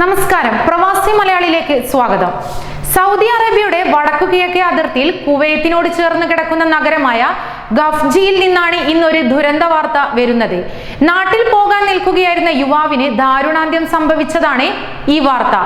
നമസ്കാരം. പ്രവാസി മലയാളിയിലേക്ക് സ്വാഗതം. സൗദി അറേബ്യയുടെ വടക്കു കിഴക്കേ അതിർത്തിയിൽ കുവൈത്തിനോട് ചേർന്ന് കിടക്കുന്ന നഗരമായ ഗഫ്ജിയിൽ നിന്നാണ് ഇന്നൊരു ദുരന്ത വാർത്ത വരുന്നത്. നാട്ടിൽ പോകാൻ നിൽക്കുകയായിരുന്ന യുവാവിന് ദാരുണാന്ത്യം സംഭവിച്ചതാണ് ഈ വാർത്ത.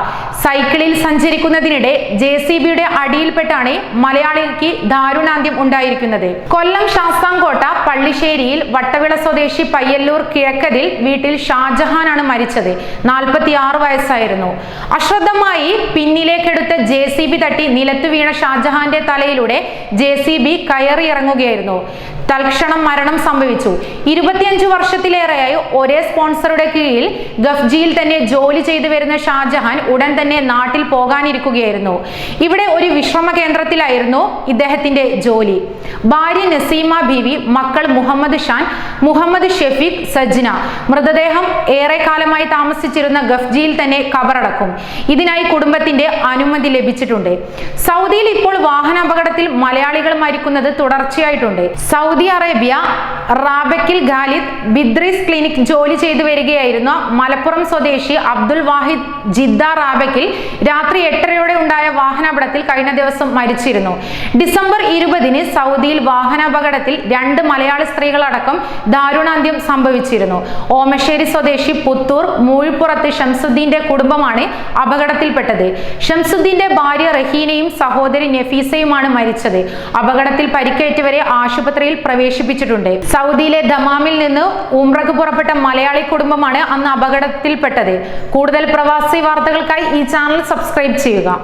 സൈക്കിളിൽ സഞ്ചരിക്കുന്നതിനിടെ ജെ സി ബിയുടെ അടിയിൽപ്പെട്ടാണ് മലയാളിക്ക് ദാരുണാന്ത്യം ഉണ്ടായിരിക്കുന്നത്. കൊല്ലം ശാസ്താംകോട്ട പള്ളിശ്ശേരിയിൽ വട്ടവിള സ്വദേശി പയ്യല്ലൂർ കിഴക്കതിൽ വീട്ടിൽ ഷാജഹാനാണ് മരിച്ചത്. നാൽപ്പത്തി ആറ് വയസ്സായിരുന്നു. അശ്രദ്ധമായി പിന്നിലേക്കെടുത്ത ജെ സി ബി തട്ടി നിലത്ത് വീണ ഷാജഹാന്റെ തലയിലൂടെ ജെ സി ബി കയറി ഇറങ്ങുകയായിരുന്നു. തൽക്ഷണം മരണം സംഭവിച്ചു. ഇരുപത്തിയഞ്ചു വർഷത്തിലേറെയായി ഒരേ സ്പോൺസറുടെ കീഴിൽ ഗഫ്ജിയിൽ തന്നെ ജോലി ചെയ്തു വരുന്ന ഷാജഹാൻ ഉടൻ തന്നെ നാട്ടിൽ പോകാനിരിക്കുകയായിരുന്നു. ഇവിടെ ഒരു വിശ്രമ കേന്ദ്രത്തിലായിരുന്നു ഇദ്ദേഹത്തിന്റെ ജോലി. ഭാര്യ നസീമ ബീവി മക്കൾ മുഹമ്മദ് ഷാൻ മുഹമ്മദ് ഷെഫീഖ് സജ്ന. മൃതദേഹം ഏറെ കാലമായി താമസിച്ചിരുന്ന ഗഫ്ജിയിൽ തന്നെ കബറടക്കും. ഇതിനായി കുടുംബത്തിന്റെ അനുമതി ലഭിച്ചിട്ടുണ്ട്. സൗദിയിൽ ഇപ്പോൾ വാഹനാപകടത്തിൽ മലയാളികൾ മരിക്കുന്നത് തുടർച്ചയായിട്ടുണ്ട്. സൗദി അറേബ്യ റാബക്കിൽ ഖാലിദ് ബിദ്രീസ് ക്ലിനിക് ജോലി ചെയ്തു വരികയായിരുന്ന മലപ്പുറം സ്വദേശി അബ്ദുൽ വാഹിദ് ജിദ്ദ റാബക്കിൽ രാത്രി എട്ടരയോടെ ഉണ്ടായ വാഹനാപകടത്തിൽ കഴിഞ്ഞ ദിവസം മരിച്ചിരുന്നു. ഡിസംബർ ഇരുപതിന് സൗദിയിൽ വാഹനാപകടത്തിൽ രണ്ട് മലയാളി സ്ത്രീകളടക്കം ദാരുണാന്ത്യം സംഭവിച്ചിരുന്നു. ഓമശ്ശേരി സ്വദേശി പുത്തൂർ മൂഴിപ്പുറത്ത് ഷംസുദ്ദീന്റെ കുടുംബമാണ് അപകടത്തിൽപ്പെട്ടത്. ഷംസുദ്ദീന്റെ ഭാര്യ റഹീനയും സഹോദരി നഫീസയുമാണ് മരിച്ചത് അപകടത്തിൽ പരിക്കേറ്റവരെ ആശുപത്രിയിൽ പ്രവേശിപ്പിച്ചിട്ടുണ്ട്. സൗദിയിലെ ദമാമിൽ നിന്ന് ഉംറക്ക് പുറപ്പെട്ട മലയാളി കുടുംബമാണ് അന്ന് അപകടത്തിൽപ്പെട്ടത്. കൂടുതൽ പ്രവാസി വാർത്തകൾക്കായി ഈ ചാനൽ സബ്സ്ക്രൈബ് ചെയ്യുക.